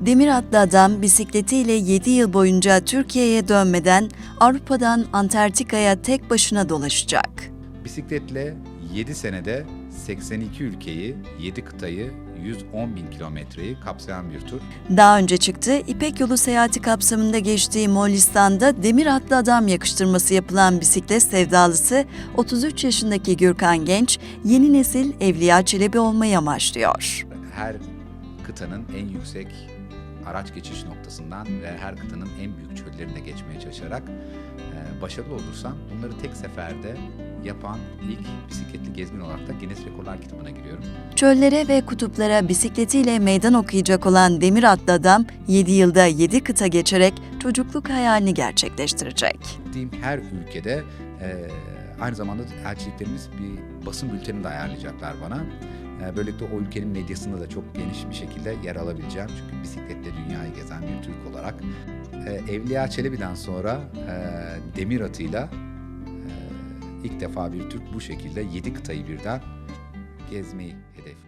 Demir adlı adam bisikletiyle 7 yıl boyunca Türkiye'ye dönmeden Avrupa'dan Antarktika'ya tek başına dolaşacak. Bisikletle 7 senede 82 ülkeyi, 7 kıtayı, 110 bin kilometreyi kapsayan bir tur. Daha önce çıktığı İpek Yolu seyahati kapsamında geçtiği Moğolistan'da Demir adlı adam yakıştırması yapılan bisiklet sevdalısı 33 yaşındaki Gürkan Genç, yeni nesil Evliya Çelebi olmayı amaçlıyor. Her kıtanın en yüksek araç geçiş noktasından ve her kıtanın en büyük çöllerine geçmeye çalışarak e, başarılı olursam bunları tek seferde yapan ilk bisikletli gezgin olarak da Guinness Rekorlar kitabına giriyorum. Çöllere ve kutuplara bisikletiyle meydan okuyacak olan Demir adlı adam 7 yılda 7 kıta geçerek çocukluk hayalini gerçekleştirecek. Gittiğim her ülkede aynı zamanda elçiliklerimiz bir basın bülteni de ayarlayacaklar bana. Böylelikle o ülkenin medyasında da çok geniş bir şekilde yer alabileceğim. Çünkü bisikletle dünyayı gezen bir Türk olarak. Evliya Çelebi'den sonra demir atıyla e, ilk defa bir Türk bu şekilde 7 kıtayı birden gezmeyi hedefliyor.